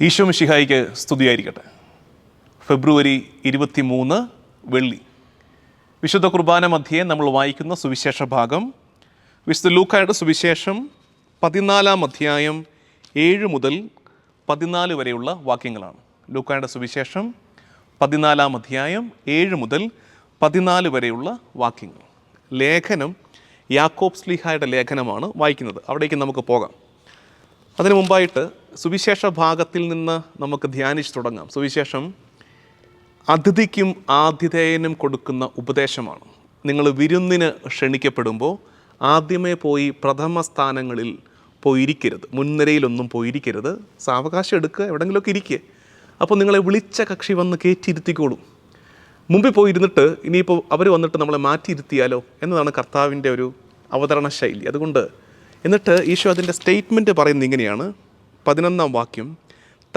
ഈശോ മിഷിഹായിക്ക് സ്തുതിയായിരിക്കട്ടെ. ഫെബ്രുവരി ഇരുപത്തി മൂന്ന് വെള്ളി. വിശുദ്ധ കുർബാന മധ്യേ നമ്മൾ വായിക്കുന്ന സുവിശേഷ ഭാഗം വിശുദ്ധ ലൂക്കായുടെ സുവിശേഷം പതിനാലാം അധ്യായം ഏഴ് മുതൽ പതിനാല് വരെയുള്ള വാക്യങ്ങളാണ്. ലൂക്കായുടെ സുവിശേഷം പതിനാലാം അധ്യായം ഏഴ് മുതൽ പതിനാല് വരെയുള്ള വാക്യങ്ങൾ. ലേഖനം യാക്കോബ് സ്ലിഹായുടെ ലേഖനമാണ് വായിക്കുന്നത്. അവിടേക്ക് നമുക്ക് പോകാം. അതിനു മുമ്പായിട്ട് സുവിശേഷ ഭാഗത്തിൽ നിന്ന് നമുക്ക് ധ്യാനിച്ച് തുടങ്ങാം. സുവിശേഷം അതിഥിക്കും ആതിഥേയനും കൊടുക്കുന്ന ഉപദേശമാണ്. നിങ്ങൾ വിരുന്നിന് ക്ഷണിക്കപ്പെടുമ്പോൾ ആദ്യമേ പോയി പ്രഥമ സ്ഥാനങ്ങളിൽ പോയിരിക്കരുത്. മുൻനിരയിലൊന്നും പോയിരിക്കരുത്. സാവകാശം എടുക്കുക എവിടെങ്കിലുമൊക്കെ ഇരിക്കുക. അപ്പോൾ നിങ്ങളെ വിളിച്ച കക്ഷി വന്ന് കയറ്റിയിരുത്തിക്കോളും. മുമ്പിൽ പോയി ഇരുന്നിട്ട് ഇനിയിപ്പോൾ അവർ വന്നിട്ട് നമ്മളെ മാറ്റിയിരുത്തിയാലോ എന്നതാണ് കർത്താവിന്റെ ഒരു അവതരണ ശൈലി. അതുകൊണ്ട് എന്നിട്ട് ഈശോ അതിന്റെ സ്റ്റേറ്റ്മെന്റ് പറയുന്നത് ഇങ്ങനെയാണ്. പതിനൊന്നാം വാക്യം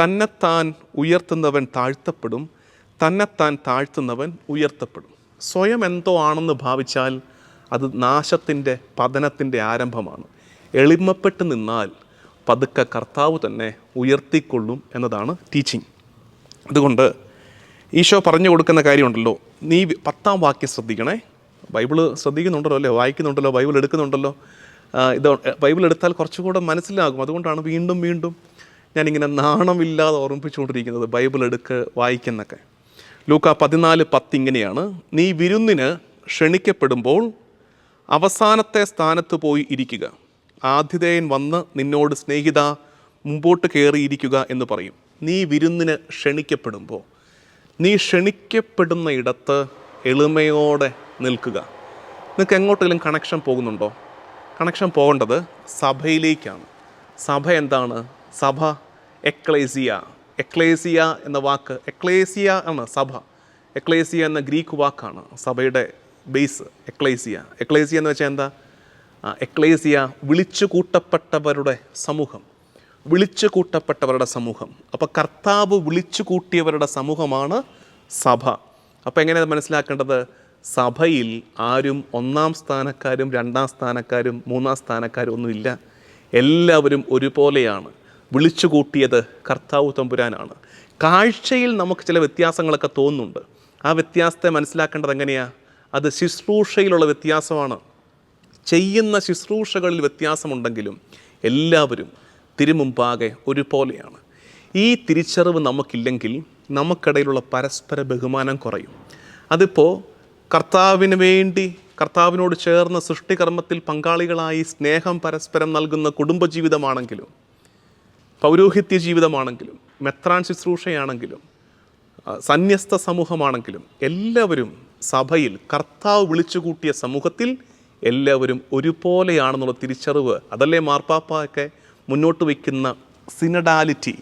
തന്നെത്താൻ ഉയർത്തുന്നവൻ താഴ്ത്തപ്പെടും തന്നെത്താൻ താഴ്ത്തുന്നവൻ ഉയർത്തപ്പെടും. സ്വയം എന്തോ ആണെന്ന് ഭാവിച്ചാൽ അത് നാശത്തിന്റെ പതനത്തിന്റെ ആരംഭമാണ്. എളിമപ്പെട്ട് നിന്നാൽ പതുക്കെ കർത്താവ് തന്നെ ഉയർത്തിക്കൊള്ളും എന്നതാണ് ടീച്ചിങ് അതുകൊണ്ട് ഈശോ പറഞ്ഞു കൊടുക്കുന്ന കാര്യമുണ്ടല്ലോ നീ പത്താം വാക്യം ശ്രദ്ധിക്കണേ. ബൈബിൾ ശ്രദ്ധിക്കുന്നുണ്ടല്ലോ അല്ലേ? വായിക്കുന്നുണ്ടല്ലോ ബൈബിൾ എടുക്കുന്നുണ്ടല്ലോ. ഇത് ബൈബിൾ എടുത്താൽ കുറച്ചുകൂടെ മനസ്സിലാകും. അതുകൊണ്ടാണ് വീണ്ടും വീണ്ടും ഞാനിങ്ങനെ നാണമില്ലാതെ ഓർമ്മിപ്പിച്ചുകൊണ്ടിരിക്കുന്നത് ബൈബിൾ എടുക്ക് വായിക്കുന്നൊക്കെ. ലൂക്ക പതിനാല് പത്ത് ഇങ്ങനെയാണ് നീ വിരുന്നിന് ക്ഷണിക്കപ്പെടുമ്പോൾ അവസാനത്തെ സ്ഥാനത്ത് പോയി ഇരിക്കുക. ആതിഥേയൻ വന്ന് നിന്നോട് സ്നേഹിത മുമ്പോട്ട് കയറിയിരിക്കുക എന്ന് പറയും. നീ വിരുന്നിന് ക്ഷണിക്കപ്പെടുമ്പോൾ നീ ക്ഷണിക്കപ്പെടുന്ന ഇടത്ത് എളിമയോടെ നിൽക്കുക. നിങ്ങൾക്ക് എങ്ങോട്ടെങ്കിലും കണക്ഷൻ പോകുന്നുണ്ടോ? കണക്ഷൻ പോകേണ്ടത് സഭയിലേക്കാണ്. സഭ എന്താണ്? സഭ എക്ലേസിയ. എക്ലേസിയ എന്ന വാക്ക് എക്ലേസിയ ആണ് സഭ. എക്ലേസിയ എന്ന ഗ്രീക്ക് വാക്കാണ് സഭയുടെ ബേസ് എക്ലേസിയ. എക്ലേസിയ എന്ന് വെച്ചാൽ എന്താ? എക്ലേസിയ വിളിച്ചു കൂട്ടപ്പെട്ടവരുടെ സമൂഹം. വിളിച്ചു കൂട്ടപ്പെട്ടവരുടെ സമൂഹം. അപ്പോൾ കർത്താവ് വിളിച്ചു കൂട്ടിയവരുടെ സമൂഹമാണ് സഭ. അപ്പോൾ എങ്ങനെയാണ് മനസ്സിലാക്കേണ്ടത്? സഭയിൽ ആരും ഒന്നാം സ്ഥാനക്കാരും രണ്ടാം സ്ഥാനക്കാരും മൂന്നാം സ്ഥാനക്കാരും ഒന്നുമില്ല. എല്ലാവരും ഒരുപോലെയാണ്. വിളിച്ചു കൂട്ടിയത് കർത്താവ് തമ്പുരാനാണ്. കാഴ്ചയിൽ നമുക്ക് ചില വ്യത്യാസങ്ങളൊക്കെ തോന്നുന്നുണ്ട്. ആ വ്യത്യാസത്തെ മനസ്സിലാക്കേണ്ടത് എങ്ങനെയാണ് അത് ശുശ്രൂഷയിലുള്ള വ്യത്യാസമാണ്. ചെയ്യുന്ന ശുശ്രൂഷകളിൽ വ്യത്യാസമുണ്ടെങ്കിലും എല്ലാവരും തിരുമുമ്പാകെ ഒരുപോലെയാണ്. ഈ തിരിച്ചറിവ് നമുക്കില്ലെങ്കിൽ നമുക്കിടയിലുള്ള പരസ്പര ബഹുമാനം കുറയും. അതിപ്പോൾ കർത്താവിന് വേണ്ടി കർത്താവിനോട് ചേർന്ന സൃഷ്ടികർമ്മത്തിൽ പങ്കാളികളായി സ്നേഹം പരസ്പരം നൽകുന്ന കുടുംബജീവിതമാണെങ്കിലും പൗരോഹിത്യ ജീവിതമാണെങ്കിലും മെത്രാൻ ശുശ്രൂഷയാണെങ്കിലും സന്യസ്ത സമൂഹമാണെങ്കിലും എല്ലാവരും സഭയിൽ കർത്താവ് വിളിച്ചു കൂട്ടിയ സമൂഹത്തിൽ എല്ലാവരും ഒരുപോലെയാണെന്നുള്ള തിരിച്ചറിവ്. അതല്ലേ മാർപ്പാപ്പയൊക്കെ മുന്നോട്ട് വയ്ക്കുന്ന സിനഡാലിറ്റി.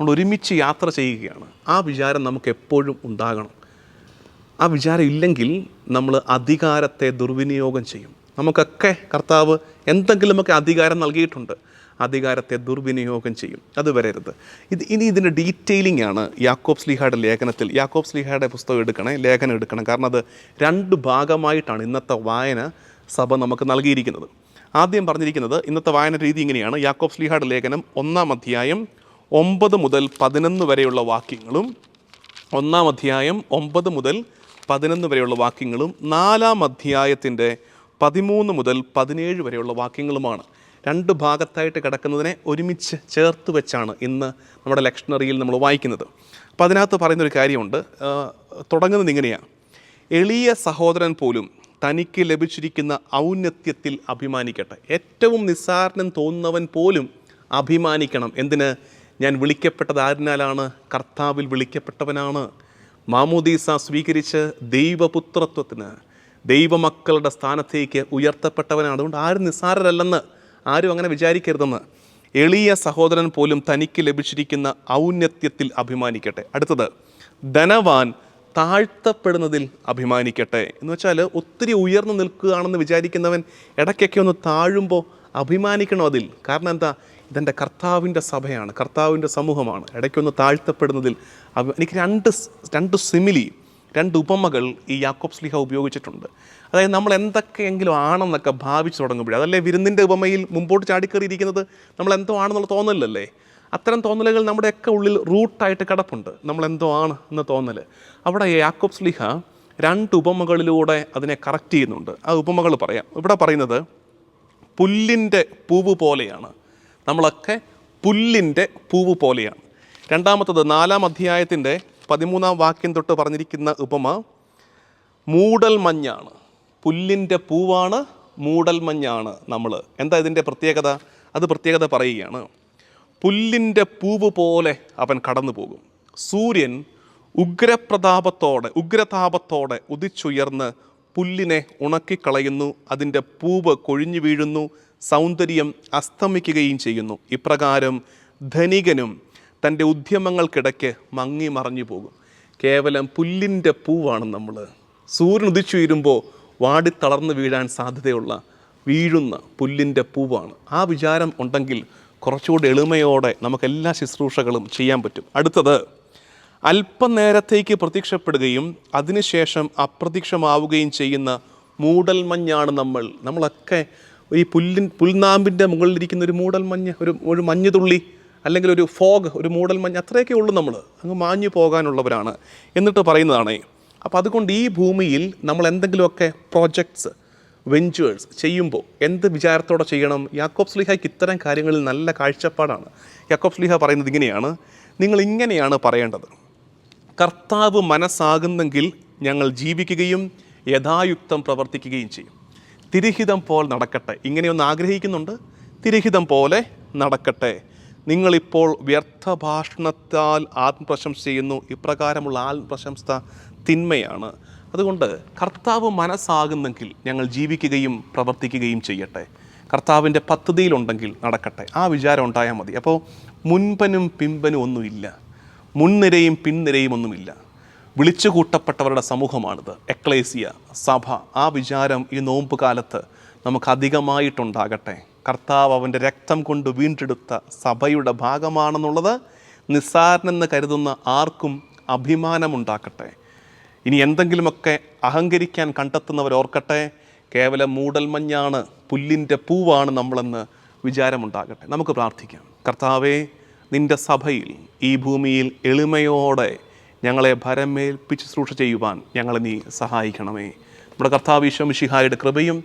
നമ്മൾ ഒരുമിച്ച് യാത്ര ചെയ്യുകയാണ്. ആ വിചാരം നമുക്ക് എപ്പോഴും ഉണ്ടാകണം. ആ വിചാരം ഇല്ലെങ്കിൽ നമ്മൾ അധികാരത്തെ ദുർവിനിയോഗം ചെയ്യും. നമുക്കൊക്കെ കർത്താവ് എന്തെങ്കിലുമൊക്കെ അധികാരം നൽകിയിട്ടുണ്ട്. അധികാരത്തെ ദുർവിനിയോഗം ചെയ്യും. അത് വരരുത്. ഇത് ഇനി ഇതിന്റെ ഡീറ്റെയിലിംഗ് ആണ് യാക്കോബ് സ്ലിഹയുടെ ലേഖനത്തിൽ. യാക്കോബ് സ്ലിഹയുടെ പുസ്തകം എടുക്കണേ ലേഖനം എടുക്കണം. കാരണം അത് രണ്ട് ഭാഗമായിട്ടാണ് ഇന്നത്തെ വായന സഭ നമുക്ക് നൽകിയിരിക്കുന്നത്. ആദ്യം പറഞ്ഞിരിക്കുന്നത് ഇന്നത്തെ വായന രീതി ഇങ്ങനെയാണ്. യാക്കോബ് സ്ലിഹയുടെ ലേഖനം ഒന്നാം അധ്യായം ഒമ്പത് മുതൽ പതിനൊന്ന് വരെയുള്ള വാക്യങ്ങളും ഒന്നാം അധ്യായം ഒമ്പത് മുതൽ പതിനൊന്ന് വരെയുള്ള വാക്യങ്ങളും നാലാം അധ്യായത്തിന്റെ പതിമൂന്ന് മുതൽ പതിനേഴ് വരെയുള്ള വാക്യങ്ങളുമാണ്. രണ്ട് ഭാഗത്തായിട്ട് കിടക്കുന്നതിനെ ഒരുമിച്ച് ചേർത്ത് വെച്ചാണ് ഇന്ന് നമ്മുടെ ലക്ഷണറിയിൽ നമ്മൾ വായിക്കുന്നത്. അപ്പോൾ അതിനകത്ത് പറയുന്നൊരു കാര്യമുണ്ട്. തുടങ്ങുന്നത് ഇങ്ങനെയാണ് എളിയ സഹോദരൻ പോലും തനിക്ക് ലഭിച്ചിരിക്കുന്ന ഔന്നത്യത്തിൽ അഭിമാനിക്കട്ടെ. ഏറ്റവും നിസ്സാരനം തോന്നുന്നവൻ പോലും അഭിമാനിക്കണം. എന്തിന്? ഞാൻ വിളിക്കപ്പെട്ടത് ആരിനാലാണ്? കർത്താവിൽ വിളിക്കപ്പെട്ടവനാണ്. മാമോദീസ സ്വീകരിച്ച് ദൈവപുത്രത്വത്തിന് ദൈവമക്കളുടെ സ്ഥാനത്തേക്ക് ഉയർത്തപ്പെട്ടവനാണ്. അതുകൊണ്ട് ആരും നിസ്സാരരല്ലെന്ന് ആരും അങ്ങനെ വിചാരിക്കരുതെന്ന് എളിയ സഹോദരൻ പോലും തനിക്ക് ലഭിച്ചിരിക്കുന്ന ഔന്നത്യത്തിൽ അഭിമാനിക്കട്ടെ. അടുത്തത് ധനവാൻ താഴ്ത്തപ്പെടുന്നതിൽ അഭിമാനിക്കട്ടെ. എന്ന് വെച്ചാൽ ഒത്തിരി ഉയർന്നു നിൽക്കുകയാണെന്ന് വിചാരിക്കുന്നവൻ ഇടയ്ക്കൊക്കെ ഒന്ന് താഴുമ്പോൾ അഭിമാനിക്കണം അതിൽ. കാരണം എന്താ? ഇതെന്റെ കർത്താവിന്റെ സഭയാണ് കർത്താവിന്റെ സമൂഹമാണ്. ഇടയ്ക്കൊന്ന് താഴ്ത്തപ്പെടുന്നതിൽ എനിക്ക് രണ്ട് രണ്ട് സിമിലി രണ്ട് ഉപമകൾ ഈ യാക്കോബ് സ്ലിഹ ഉപയോഗിച്ചിട്ടുണ്ട്. അതായത് നമ്മൾ എന്തൊക്കെയെങ്കിലും ആണെന്നൊക്കെ ഭാവിച്ചു തുടങ്ങുമ്പോഴേ അതല്ലേ വിരുന്നിന്റെ ഉപമയിൽ മുമ്പോട്ട് ചാടിക്കറിയിരിക്കുന്നത്? നമ്മൾ എന്തോ ആണെന്നുള്ള തോന്നലല്ലേ അത്തരം തോന്നലുകൾ നമ്മുടെയൊക്കെ ഉള്ളിൽ റൂട്ടായിട്ട് കിടപ്പുണ്ട്. നമ്മൾ എന്തോ ആണ് എന്ന് തോന്നൽ. അവിടെ യാക്കോബ് സ്ലിഹ രണ്ട് ഉപമകളിലൂടെ അതിനെ കറക്റ്റ് ചെയ്യുന്നുണ്ട്. ആ ഉപമകൾ പറയാം. ഇവിടെ പറയുന്നത് പുല്ലിന്റെ പൂവ് പോലെയാണ്. നമ്മളൊക്കെ പുല്ലിന്റെ പൂവ് പോലെയാണ്. രണ്ടാമത്തത് നാലാം അധ്യായത്തിന്റെ പതിമൂന്നാം വാക്യം തൊട്ട് പറഞ്ഞിരിക്കുന്ന ഉപമ മൂടൽ മഞ്ഞാണ്. പുല്ലിന്റെ പൂവാണ് മൂടൽ മഞ്ഞാണ് നമ്മൾ എന്താ ഇതിന്റെ പ്രത്യേകത? അത് പ്രത്യേകത പറയുകയാണ്. പുല്ലിന്റെ പൂവ് പോലെ അവൻ കടന്നു പോകും സൂര്യൻ ഉഗ്രപ്രതാപത്തോടെ ഉഗ്രതാപത്തോടെ ഉദിച്ചുയർന്ന് പുല്ലിനെ ഉണക്കിക്കളയുന്നു. അതിന്റെ പൂവ് കൊഴിഞ്ഞു വീഴുന്നു. സൗന്ദര്യം അസ്തമിക്കുകയും ചെയ്യുന്നു. ഇപ്രകാരം ധനികനും തന്റെ ഉദ്യമങ്ങൾക്കിടയ്ക്ക് മങ്ങി മറഞ്ഞു പോകും. കേവലം പുല്ലിന്റെ പൂവാണ് നമ്മൾ. സൂര്യൻ ഉദിച്ചു വാടി വാടിത്തളർന്ന് വീഴാൻ സാധ്യതയുള്ള വീഴുന്ന പുല്ലിന്റെ പൂവാണ്. ആ വിചാരം ഉണ്ടെങ്കിൽ കുറച്ചുകൂടി എളിമയോടെ നമുക്ക് എല്ലാ ശുശ്രൂഷകളും ചെയ്യാൻ പറ്റും. അടുത്തത് അല്പനേരത്തേക്ക് പ്രത്യക്ഷപ്പെടുകയും അതിനുശേഷം അപ്രത്യക്ഷമാവുകയും ചെയ്യുന്ന മൂടൽമഞ്ഞാണ് നമ്മൾ. നമ്മളൊക്കെ ഈ പുല്ലിൻ പുൽനാമ്പിന്റെ മുകളിലിരിക്കുന്ന ഒരു മൂടൽമഞ്ഞ് ഒരു ഒരു മഞ്ഞുതുള്ളി അല്ലെങ്കിൽ ഒരു ഫോഗ് ഒരു മൂടൽ മഞ്ഞ് അത്രയൊക്കെ ഉള്ളൂ നമ്മൾ. അങ്ങ് മാഞ്ഞു പോകാനുള്ളവരാണ് എന്നിട്ട് പറയുന്നതാണ്. അപ്പോൾ അതുകൊണ്ട് ഈ ഭൂമിയിൽ നമ്മൾ എന്തെങ്കിലുമൊക്കെ പ്രോജക്ട്സ് വെഞ്ചേഴ്സ് ചെയ്യുമ്പോൾ എന്ത് വിചാരത്തോടെ ചെയ്യണം? യാക്കോബ് സ്ലിഹയ്ക്ക് ഇത്തരം കാര്യങ്ങളിൽ നല്ല കാഴ്ചപ്പാടാണ്. യാക്കോബ് സ്ലിഹ പറയുന്നത് ഇങ്ങനെയാണ്. നിങ്ങൾ ഇങ്ങനെയാണ് പറയേണ്ടത്. കർത്താവ് മനസ്സാകുന്നെങ്കിൽ ഞങ്ങൾ ജീവിക്കുകയും യഥായുക്തം പ്രവർത്തിക്കുകയും ചെയ്യും. തിരഹിതം പോലെ നടക്കട്ടെ. ഇങ്ങനെയൊന്ന് ആഗ്രഹിക്കുന്നുണ്ട്? തിരഹിതം പോലെ നടക്കട്ടെ. നിങ്ങളിപ്പോൾ വ്യർത്ഥ ഭാഷണത്താൽ ആത്മപ്രശംസ ചെയ്യുന്നു. ഇപ്രകാരമുള്ള ആത്മപ്രശംസ തിന്മയാണ്. അതുകൊണ്ട് കർത്താവ് മനസ്സാകുന്നെങ്കിൽ ഞങ്ങൾ ജീവിക്കുകയും പ്രവർത്തിക്കുകയും ചെയ്യട്ടെ. കർത്താവിന്റെ പദ്ധതിയിലുണ്ടെങ്കിൽ നടക്കട്ടെ. ആ വിചാരം ഉണ്ടായാൽ മതി. അപ്പോൾ മുൻപനും പിമ്പനും ഒന്നുമില്ല. മുൻനിരയും പിൻനിരയും ഒന്നുമില്ല. വിളിച്ചു കൂട്ടപ്പെട്ടവരുടെ സമൂഹമാണിത്. എക്ലേസിയ സഭ. ആ വിചാരം ഈ നോമ്പ് കാലത്ത് നമുക്ക് അധികമായിട്ടുണ്ടാകട്ടെ. കർത്താവ് അവന്റെ രക്തം കൊണ്ട് വീണ്ടെടുത്ത സഭയുടെ ഭാഗമാണെന്നുള്ളത് നിസ്സാരനെന്ന് കരുതുന്ന ആർക്കും അഭിമാനമുണ്ടാക്കട്ടെ. ഇനി എന്തെങ്കിലുമൊക്കെ അഹങ്കരിക്കാൻ കണ്ടെത്തുന്നവർ ഓർക്കട്ടെ. കേവലം മൂടൽമഞ്ഞാണ് പുല്ലിന്റെ പൂവാണ് നമ്മളെന്ന് വിചാരമുണ്ടാകട്ടെ. നമുക്ക് പ്രാർത്ഥിക്കാം. കർത്താവേ നിന്റെ സഭയിൽ ഈ ഭൂമിയിൽ എളിമയോടെ ഞങ്ങളെ ഭരമേൽപ്പിച്ച് ശുശ്രൂഷ ചെയ്യുവാൻ ഞങ്ങളെ നീ സഹായിക്കണമേ. നമ്മുടെ കർത്താവ് ഈശോമിഷിഹായുടെ കൃപയും